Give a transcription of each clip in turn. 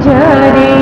जरे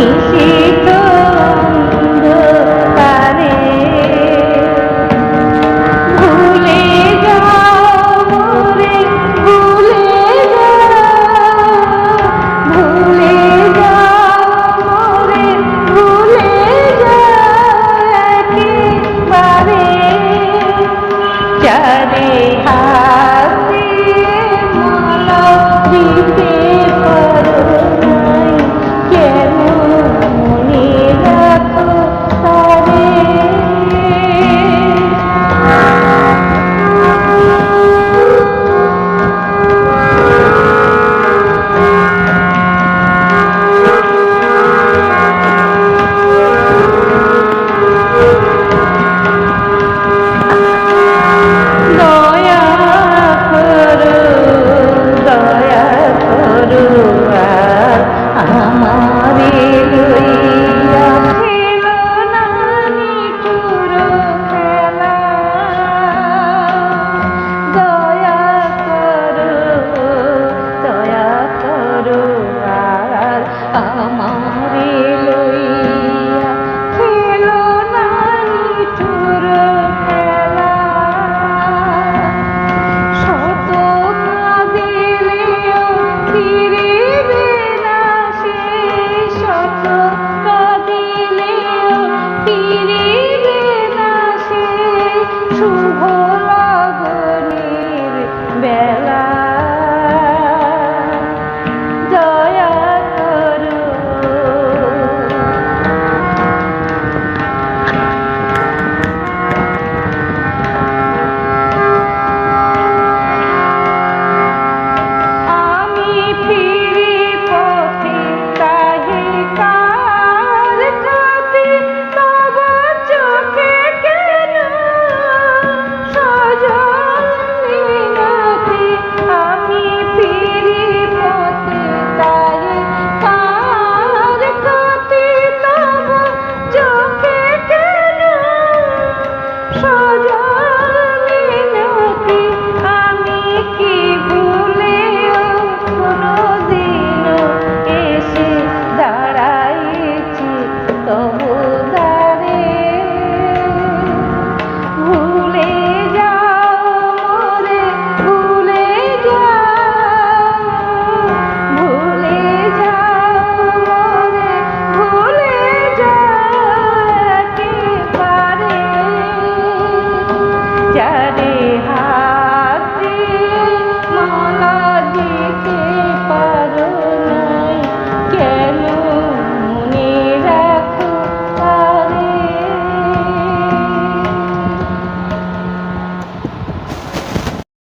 নিশিত অন্ধকারে। ভুলে যাও রে, ভুলে যাও। ভুলে যাও রে, ভুলে যাও একেবারে। চারে হা மாவே